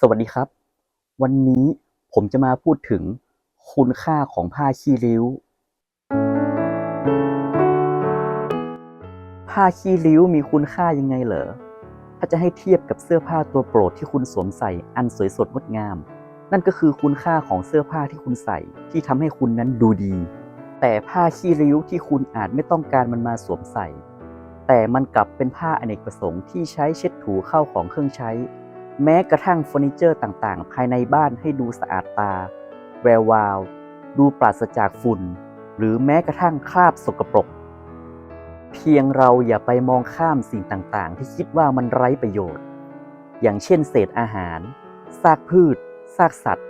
สวัสดีครับ วันนี้ผมจะมาพูดถึงคุณค่าของผ้าขี้ริ้ว ผ้าขี้ริ้วมีคุณค่ายังไงเหรอ ถ้าจะให้เทียบกับเสื้อผ้าตัวโปรดที่คุณสวมใส่อันสวยสดงดงาม นั่นก็คือคุณค่าของเสื้อผ้าที่คุณใส่ที่ทำให้คุณนั้นดูดี แต่ผ้าขี้ริ้วที่คุณอาจไม่ต้องการมันมาสวมใส่ แต่มันกลับเป็นผ้าอเนกประสงค์ที่ใช้เช็ดถูเข้าของเครื่องใช้ แม้กระทั่งเฟอร์นิเจอร์ต่างๆ ภายในบ้านให้ดูสะอาดตา แวววาว ดูปราศจากฝุ่น หรือแม้กระทั่งคราบสกปรก เพียงเราอย่าไปมองข้ามสิ่งต่างๆ ที่คิดว่ามันไร้ประโยชน์ อย่างเช่นเศษอาหาร ซากพืช ซากสัตว์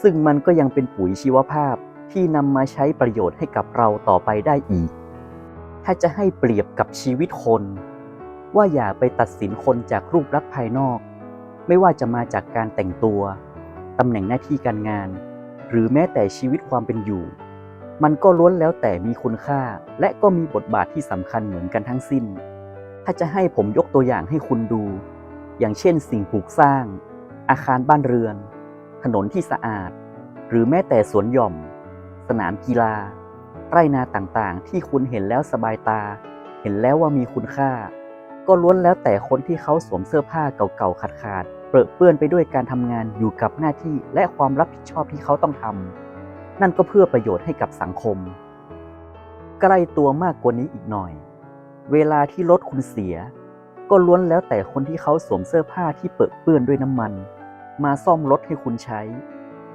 ซึ่งมันก็ยังเป็นปุ๋ยชีวภาพที่นำมาใช้ประโยชน์ให้กับเราต่อไปได้อีก ถ้าจะให้เปรียบกับชีวิตคน ว่าอย่าไปตัดสินคนจากรูปลักษณ์ภายนอก ไม่ว่าจะมาจากการแต่งตัวตำแหน่งหน้าที่การงาน หรือแม้แต่ชีวิตความเป็นอยู่ มันก็ล้วนแล้วแต่มีคุณค่า และก็มีบทบาทที่สำคัญเหมือนกันทั้งสิ้น ถ้าจะให้ผมยกตัวอย่างให้คุณดู อย่างเช่น สิ่งปลูกสร้าง อาคารบ้านเรือน ถนนที่สะอาด หรือแม้แต่สวนหย่อม สนามกีฬาไร่นาต่างๆ ที่คุณเห็นแล้วสบายตา เห็นแล้วว่ามีคุณค่า ก็ล้วนแล้วแต่คนที่เขาสวมเสื้อผ้าเก่าๆขาดๆ เปรอะเปื้อนไปด้วยการทำงานอยู่กับหน้าที่และความรับผิดชอบที่เขาต้องทำนั่นก็เพื่อประโยชน์ให้กับสังคม ใกล้ตัวมากกว่านี้อีกหน่อย เวลาที่รถคุณเสีย ก็ล้วนแล้วแต่คนที่เขาสวมเสื้อผ้าที่เปรอะเปื้อนด้วยน้ำมัน มาซ่อมรถให้คุณใช้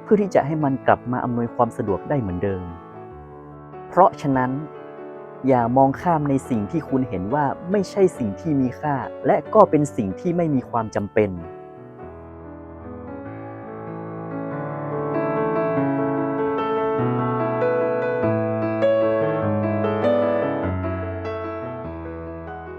เพื่อที่จะให้มันกลับมาอำนวยความสะดวกได้เหมือนเดิม เพราะฉะนั้นอย่ามองข้ามในสิ่งที่คุณเห็นว่าไม่ใช่สิ่งที่มีค่า และก็เป็นสิ่งที่ไม่มีความจำเป็น